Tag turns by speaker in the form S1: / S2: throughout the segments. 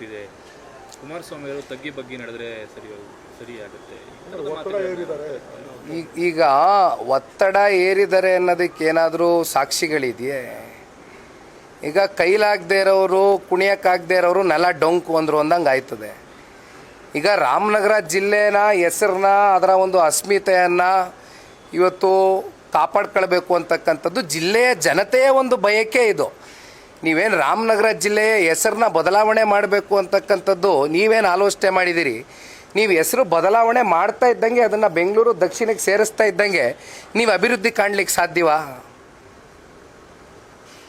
S1: ಆಗ್ತಿದೆ ಕುಮಾರಸ್ವಾಮಿ ಅವರು ತಗ್ಗಿ ಬಗ್ಗಿ ನಡೆದ್ರೆ ಸರಿ ಸರಿ ಆಗುತ್ತೆ.
S2: ಈಗ ಒತ್ತಡ ಏರಿದರೆ ಅನ್ನೋದಕ್ಕೆ ಏನಾದರೂ ಸಾಕ್ಷಿಗಳಿದೆಯೇ? ಈಗ ಕೈಲಾಗದೇ ಇರೋರು ಕುಣಿಯೋಕ್ಕಾಗದೇ ಇರೋರು ನೆಲ ಡೊಂಕು ಅಂದರು ಅಂದಂಗೆ ಆಯ್ತದೆ. ಈಗ ರಾಮನಗರ ಜಿಲ್ಲೆನ ಹೆಸರನ್ನ ಅದರ ಒಂದು ಅಸ್ಮಿತೆಯನ್ನು ಇವತ್ತು ಕಾಪಾಡ್ಕೊಳ್ಬೇಕು ಅಂತಕ್ಕಂಥದ್ದು ಜಿಲ್ಲೆಯ ಜನತೆಯ ಒಂದು ಬಯಕೆ ಇದು. ನೀವೇನು ರಾಮನಗರ ಜಿಲ್ಲೆಯ ಹೆಸರನ್ನ ಬದಲಾವಣೆ ಮಾಡಬೇಕು ಅಂತಕ್ಕಂಥದ್ದು ನೀವೇನು ಆಲೋಚನೆ ಮಾಡಿದ್ದೀರಿ? ನೀವು ಹೆಸರು ಬದಲಾವಣೆ ಮಾಡ್ತಾ ಇದ್ದಂಗೆ ಅದನ್ನು ಬೆಂಗಳೂರು ದಕ್ಷಿಣಕ್ಕೆ ಸೇರಿಸ್ತಾ ಇದ್ದಂಗೆ ನೀವು ಅಭಿವೃದ್ಧಿ ಕಾಣ್ಲಿಕ್ಕೆ ಸಾಧ್ಯವಾ?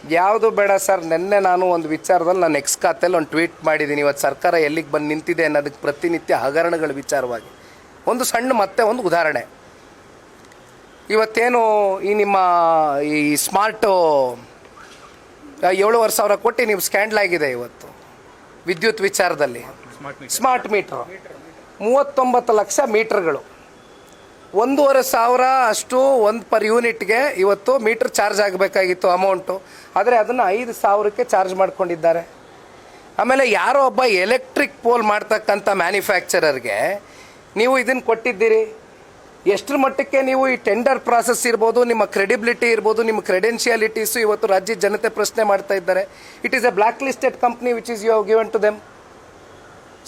S2: ಯಾವುದು ಬೇಡ ಸರ್, ನಿನ್ನೆ ನಾನು ಒಂದು ವಿಚಾರದಲ್ಲಿ ನಾನು ಎಕ್ಸ್ ಖಾತೆಯಲ್ಲಿ ಒಂದು ಟ್ವೀಟ್ ಮಾಡಿದ್ದೀನಿ. ಇವತ್ತು ಸರ್ಕಾರ ಎಲ್ಲಿಗೆ ಬಂದು ನಿಂತಿದೆ ಅನ್ನೋದಕ್ಕೆ ಪ್ರತಿನಿತ್ಯ ಹಗರಣಗಳ ವಿಚಾರವಾಗಿ. ಒಂದು ಸಣ್ಣ ಮತ್ತೆ ಒಂದು ಉದಾಹರಣೆ. ಇವತ್ತೇನು ಈ ನಿಮ್ಮ ಈ ಸ್ಮಾರ್ಟು ಏಳುವರೆ ಸಾವಿರ ಕೊಟ್ಟು ನೀವು ಸ್ಕ್ಯಾಂಡಲ್ ಆಗಿದೆ ಇವತ್ತು. ವಿದ್ಯುತ್ ವಿಚಾರದಲ್ಲಿ.
S1: ಸ್ಮಾರ್ಟ್ ಮೀಟರ್
S2: ಸ್ಮಾರ್ಟ್ ಮೀಟ್ರ್ ಮೂವತ್ತೊಂಬತ್ತು ಲಕ್ಷ ಮೀಟರ್ಗಳು. ಒಂದೂವರೆ ಸಾವಿರ ಅಷ್ಟು ಒಂದು ಪರ್ ಯೂನಿಟ್ಗೆ ಇವತ್ತು ಮೀಟ್ರ್ ಚಾರ್ಜ್ ಆಗಬೇಕಾಗಿತ್ತು ಅಮೌಂಟು. ಆದರೆ ಅದನ್ನು ಐದು ಸಾವಿರಕ್ಕೆ ಚಾರ್ಜ್ ಮಾಡ್ಕೊಂಡಿದ್ದಾರೆ. ಆಮೇಲೆ ಯಾರೋ ಒಬ್ಬ ಎಲೆಕ್ಟ್ರಿಕ್ ಪೋಲ್ ಮಾಡ್ತಕ್ಕಂಥ ಮ್ಯಾನುಫ್ಯಾಕ್ಚರರ್ಗೆ ನೀವು ಇದನ್ನು ಕೊಟ್ಟಿದ್ದೀರಿ. ಎಷ್ಟರ ಮಟ್ಟಕ್ಕೆ ನೀವು ಈ ಟೆಂಡರ್ ಪ್ರಾಸೆಸ್ ಇರ್ಬೋದು, ನಿಮ್ಮ ಕ್ರೆಡಿಬಿಲಿಟಿ ಇರ್ಬೋದು, ನಿಮ್ಮ ಕ್ರೆಡೆನ್ಷಿಯಾಲಿಟೀಸು ಇವತ್ತು ರಾಜ್ಯ ಜನತೆ ಪ್ರಶ್ನೆ ಮಾಡ್ತಾ ಇದ್ದಾರೆ. It is a blacklisted company which is you given to them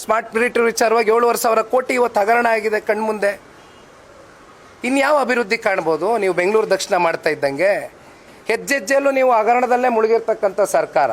S2: smart meter ವಿಚಾರವಾಗಿ ಏಳುವರೆ ಸಾವಿರ ಕೋಟಿ ಇವತ್ತು ಹಗರಣ ಆಗಿದೆ ಕಣ್ಮುಂದೆ. ಇನ್ಯಾವ ಅಭಿವೃದ್ಧಿ ಕಾಣ್ಬೋದು? ನೀವು ಬೆಂಗಳೂರು ದಕ್ಷಿಣ ಮಾಡ್ತಾ ಇದ್ದಂಗೆ. ಹೆಜ್ಜೆಜ್ಜೆಲ್ಲೂ ನೀವು ಹಗರಣದಲ್ಲೇ ಮುಳುಗಿರ್ತಕ್ಕಂಥ ಸರ್ಕಾರ.